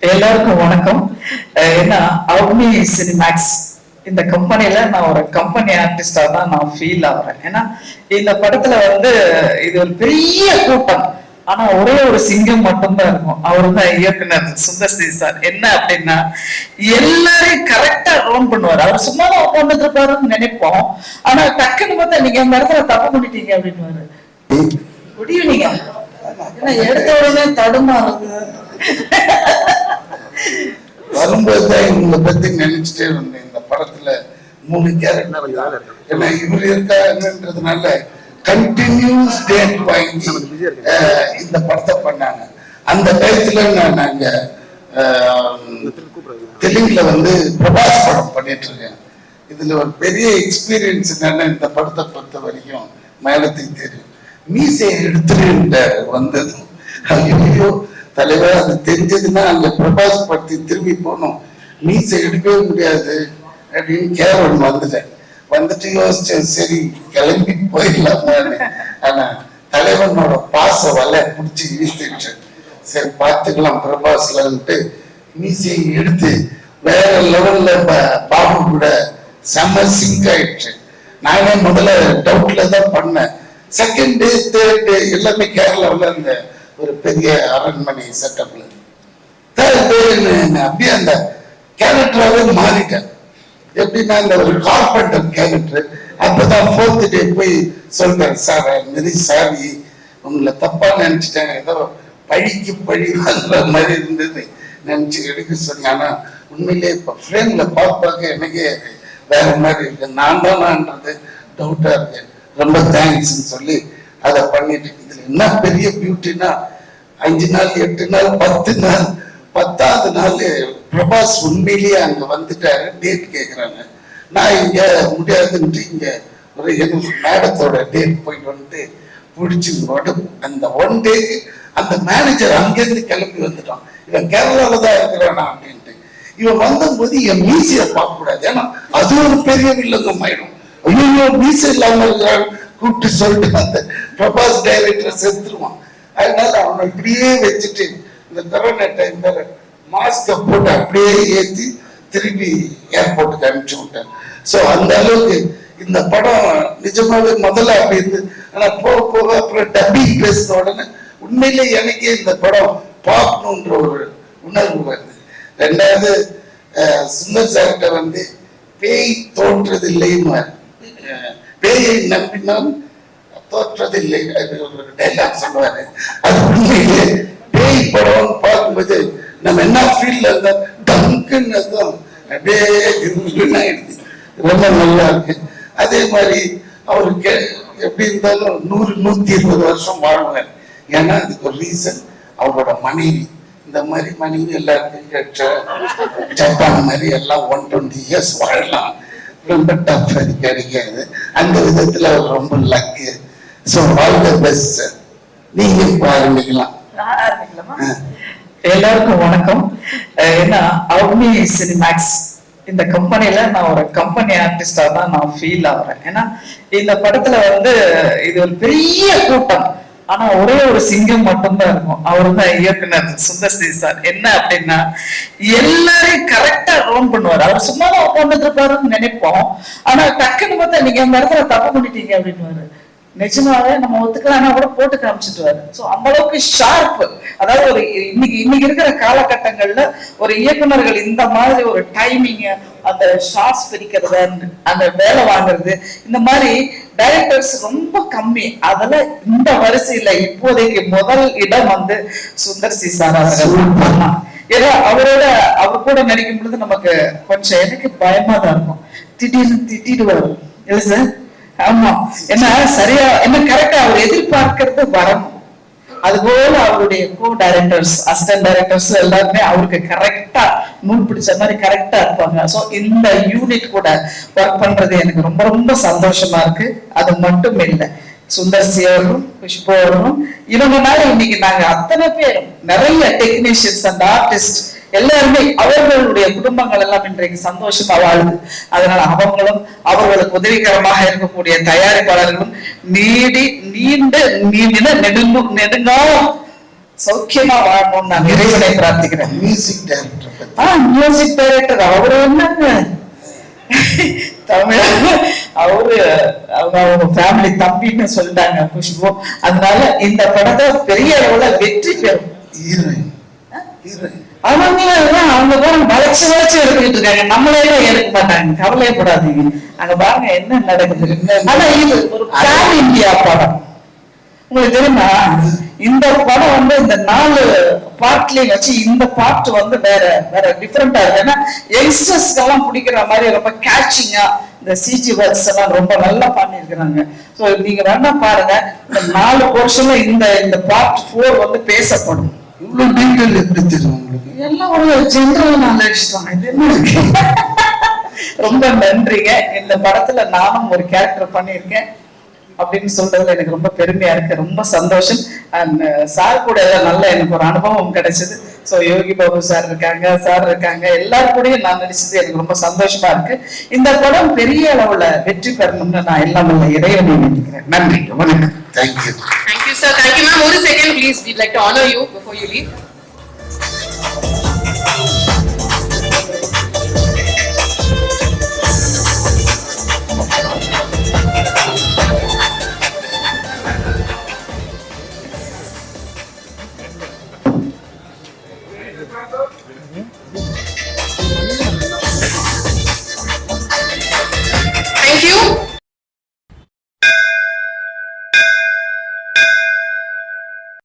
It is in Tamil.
எல்லாருக்கும் வணக்கம். அஹ் என்ன அவுனி சினிமேக்ஸ் இந்த கம்பெனில நான் ஒரு கம்பெனி ஆர்டிஸ்டா தான் நான் ஃபீல் ஆகுறேன். ஏன்னா இந்த படத்துல வந்து இது ஒரு பெரிய கூட்டம். ஆனா ஒரே ஒரு சிங்கம் மட்டும்தான் இருக்கும். அவரு தான் இயக்குனர் சுந்தர் சி சார். என்ன அப்படின்னா எல்லாரையும் கரெக்டா ரவுண்ட் பண்ணுவார். அவர் சும்மா உட்காந்துட்டு இருப்பாருன்னு நினைப்போம். ஆனா டக்குன்னு பார்த்தா நீங்க அந்த இடத்துல தப்பு பண்ணிட்டீங்க அப்படின்னு குட் ஈவினிங் ஏன்னா எடுத்த உடனே தடுமாறுது வரும்போது தான் இவங்களை பத்தி நினைச்சிட்டே வந்தேன் இந்த படத்துல மூணு கேரக்டர் ஏன்னா இவர் இருக்காங்கன்றதுனால கண்டினியூஸ் டேட் வாங்கி இந்த படத்தை பண்ணாங்க. அந்த டயத்துல நான் நாங்க தெலுங்குல வந்து பிரபாஸ் படம் பண்ணிட்டு இருக்கேன். இதுல ஒரு பெரிய எக்ஸ்பீரியன்ஸ் என்னன்னா இந்த படத்தை பொறுத்த வரைக்கும் மேலத்துக்கு தெரியும். மீசையை எடுத்துட்டு வந்தது. ஐயோ தலைவர் அது தெரிஞ்சதுன்னா அங்க பிரபாஸ் படத்தை திரும்பி போனோம் மீசை எடுக்கவே முடியாது அப்படின்னு கேரவன் வந்துட்டேன். வந்துட்டு யோசிச்சேன் சரி கிளம்பி போயிடலாமான்னு ஆனா தலைவனோட பாச வலை பிடிச்சி இழுத்துட்டு சரி பார்த்துக்கலாம் பிரபாஸ்லன்ட்டு மீசையை எடுத்து வேற லெவல்ல பாபு கூட செம்ம சிங்க் ஆயிடுச்சு. நானே முதல்ல டவுட்ல தான் பண்ணேன். செகண்ட் தேர்ட் எல்லாமே கேரளாவில் இருந்தேன். ஒரு பெரிய அரண்மனை செட்டப்ல அப்படியே அந்த கேரக்டராகவே மாறிட்டேன். எப்படின்னா இந்த ஒரு கார்பெண்டர் கேரக்டர் அப்பதான் ஃபோர்த் டே போய் சொல்றேன் சார் மாரி சாரி உங்களை தப்பா நினைச்சிட்டேன். ஏதோ பழிக்கு பழி வாங்குற மாதிரி இருந்தது. நினைச்சு எடுக்க சொன்னீங்க ஆனா உண்மையிலே இப்ப ஃப்ரேம்ல பார்ப்பாக்க எனக்கே வேற மாதிரி இருக்கு. நான் தானான்றது டவுட்டா இருக்கு ரொம்ப தேங்க்ஸ்ன்னு சொல்லி அதை பண்ணிட்டு என்ன பெரிய பியூட்டினா அஞ்சு நாள் எட்டு நாள் பத்து நாள் பத்தாவது நாள் பிரபாஸ் உண்மையிலேயே அங்க வந்துட்டாரு. டேட் கேக்குறாங்க. நான் இங்க முடியாதுன்ட்டு இங்க ஒரு எங்க மேடத்தோட டேட் போயிட்டு வந்துட்டு பிடிச்சி உடம்பு அந்த ஒன் டே அந்த மேனேஜர் அங்கேருந்து கிளம்பி வந்துட்டான். இவன் கேரளாவில் தான் இருக்கிறானா அப்படின்ட்டு. இவன் வந்தபோது என் மீசையை பார்க்க கூடாது ஏன்னா அது ஒரு பெரிய வில்லங்கம் ஆயிடும் ஐயோ மீசை இல்லாமல் இருக்கிறான் கூப்பிட்டு சொல்லிட்டு அந்த பிரபாஸ் டைரக்டர் செத்துருவான். அதனால அவனை இப்படியே வச்சுட்டு இந்த கொரோனா டைம்ல மாஸ்க போட்டு அப்படியே ஏத்தி திருப்பி ஏர்போர்ட்டுக்கு அனுப்பிச்சு விட்டேன். ஸோ அந்த அளவுக்கு இந்த படம் நிஜமாவே முதல்ல அப்படி இருந்து ஆனா போக போக அப்புறம் டப்பிங் பேசின உடனே உண்மையிலே எனக்கே இந்த படம் பார்க்கணுன்ற ஒரு உணர்வு வருது. ரெண்டாவது சுந்தர் சார்கிட்ட வந்து பேய் தோன்றதில்லைன்னு பேயை நம்பினால் தோற்றதில்லை அது டைலாக் சொல்லுவாரு அது உண்மையிலே பேய் படம் பார்க்கும்போது நம்ம என்ன ஃபீல்ட்ல இருந்தா டங்குன்னு அர்த்தம் அப்படியே ஆயிடுது ரொம்ப நல்லா இருக்கு. அதே மாதிரி அவருக்கு எப்படி இருந்தாலும் நூறு நூத்தி இருபது வருஷம் வாழ்வார். ஏன்னா அதுக்கு ஒரு ரீசன் அவரோட மனைவி. இந்த மாதிரி மனைவி எல்லாருக்கும் கேட்ட ஜப்பான் மாதிரி எல்லாம் ஒன் டுவெண்ட்டி இயர்ஸ் வாழலாம். ரொம்ப டஃப் அது கிடைக்காது அந்த விதத்துல அவர் ரொம்ப luck so all the best நீங்க இப்ப ஆரம்பிக்கலாம்? எல்லாருக்கும் வணக்கம். என்ன அவுனி சினிமேக்ஸ் இந்த கம்பெனில நான் ஒரு கம்பெனி ஆர்டிஸ்டா தான் நான் ஃபீல் ஆகுறேன். ஏன்னா இந்த படத்துல வந்து இது ஒரு பெரிய கூட்டம். ஆனா ஒரே ஒரு சிங்கம் மட்டும்தான் இருக்கும். அவரு தான் இயக்குனர் சுந்தர் சி சார். என்ன அப்படின்னா எல்லாரையும் கரெக்டா ரவுண்ட் பண்ணுவார். அவர் சும்மா தான் உட்காந்துட்டு இருப்பாருன்னு நினைப்போம். ஆனா டக்குன்னு பார்த்தா நீங்க அந்த இடத்துல தப்பு பண்ணிட்டீங்க அப்படின்னு நிஜமாவே நம்ம ஒத்துக்கலாம்னா கூட போட்டு காமிச்சிட்டுவாரு சோ அந்த அளவுக்கு ஷார்ப் அதாவது ஒரு இன்னைக்கு இன்னைக்கு இருக்கிற காலகட்டங்கள்ல ஒரு இயக்குனர்கள் இந்த மாதிரி ஒரு டைமிங் அந்த ஷார்ட்ஸ் பிரிக்கிறது அந்த வேலை வாங்குறது இந்த மாதிரி டைரக்டர்ஸ் ரொம்ப கம்மி. அதுல இந்த வரிசையில இப்போதைக்கு முதல் இடம் வந்து சுந்தர் சி. சார் அவர்கள். ஏன்னா அவரோட அவர் கூட நடிக்கும் பொழுது நமக்கு கொஞ்சம் எனக்கு பயமா தான் இருக்கும். திடீர்னு திட்டிடுவாரு. இல்ல சார்? ஆமா. என்ன சரியா என்ன கரெக்டா அவர் எதிர்பார்க்கறது வரணும் அதுபோல அவருடைய கோ டைரக்டர்ஸ் அசிஸ்டன்ட் டைரக்டர்ஸ் எல்லாருமே அவருக்கு கரெக்டா நூல் பிடிச்ச மாதிரி கரெக்டா இருப்பாங்க. சோ இந்த யூனிட் கூட ஒர்க் பண்றது எனக்கு ரொம்ப ரொம்ப சந்தோஷமா இருக்கு. அது மட்டும் இல்லை. சுந்தர் சி அவர்களும் குஷ்பு அவர்களும் இவங்கனால இன்னைக்கு நாங்க அத்தனை பேரும் நிறைய டெக்னீஷியன்ஸ் அண்ட் ஆர்டிஸ்ட் எல்லாருமே அவர்களுடைய குடும்பங்கள் எல்லாம் இன்றைக்கு சந்தோஷமா வாழுது. அதனால அவங்களும் அவர்களுக்கு உதவிகரமாக இருக்கக்கூடிய தயாரிப்பாளர்களும் நீடி நீண்ட நீண்ட நெடுங்கும் நெடுங்காலம் சௌக்கியமா வாழணும்னு நான் இறைவனை பிரார்த்திக்கிறேன். மியூசிக் டைரக்டர் பத்தி. ஆ மியூசிக் டைரக்டர் அவரு என்னங்க? தமிழ் அவரு அவங்க அவங்க ஃபேமிலி தம்பின்னு சொல்லிட்டாங்க குஷ்பு அதனால இந்த படத்தை பெரிய அளவுல வெற்றி பெறும். ஹீரோயின் அவங்க அவங்க பாருங்க வளைச்சு வளைச்சு எடுத்துக்கிட்டு இருக்காங்க. நம்மளே எடுக்க மாட்டாங்க. கவலையப்படாதீங்க அங்க பாருங்க என்ன நடக்குது? ஆனா இது ஒரு பேன் இந்தியா படம். உங்களுக்கு தெரியுமா? இந்த படம் வந்து இந்த நாலு பார்ட்லயும் வச்சு இந்த பார்ட் வந்து வேற வேற டிஃப்ரெண்டா இருக்கு. ஏன்னா யங்ஸ்டர்ஸ்க்கு எல்லாம் பிடிக்கிற மாதிரி ரொம்ப கேட்சிங்கா இந்த சிஜி ஒர்க்ஸ் எல்லாம் ரொம்ப நல்லா பண்ணியிருக்கிறாங்க. சோ நீங்க வேணா பாருங்க. இந்த நாலு போர்ஷன்ல இந்த இந்த பார்ட் ஃபோர் வந்து பேசப்படும். இவ்வளவு டீட்டெயில் எப்படி தெரியும் உங்களுக்கு? எல்லாம் ஒரு ஜெனரல் நாலேஜ் தான். இது ரொம்ப நன்றிங்க. இந்த படத்துல நானும் ஒரு கேரக்டர் பண்ணியிருக்கேன் அப்படின்னு சொல்றதுல எனக்கு ரொம்ப பெருமையா இருக்கு. ரொம்ப சந்தோஷம். அண்ட் சார் கூட எல்லாம் நல்ல எனக்கு ஒரு அனுபவம் கிடைச்சது. ஸோ யோகி பாபு சார் இருக்காங்க சார் இருக்காங்க. எல்லாரும் கூடயும் நான் நடிச்சது எனக்கு ரொம்ப சந்தோஷமா இருக்கு. இந்த படம் பெரிய அளவுல வெற்றி பெறணும்னு நான் எல்லாம் இறைவனை நினைக்கிறேன் நன்றி. வணக்கம். Thank you sir. Thank a second, please. We'd like to honor you before you leave.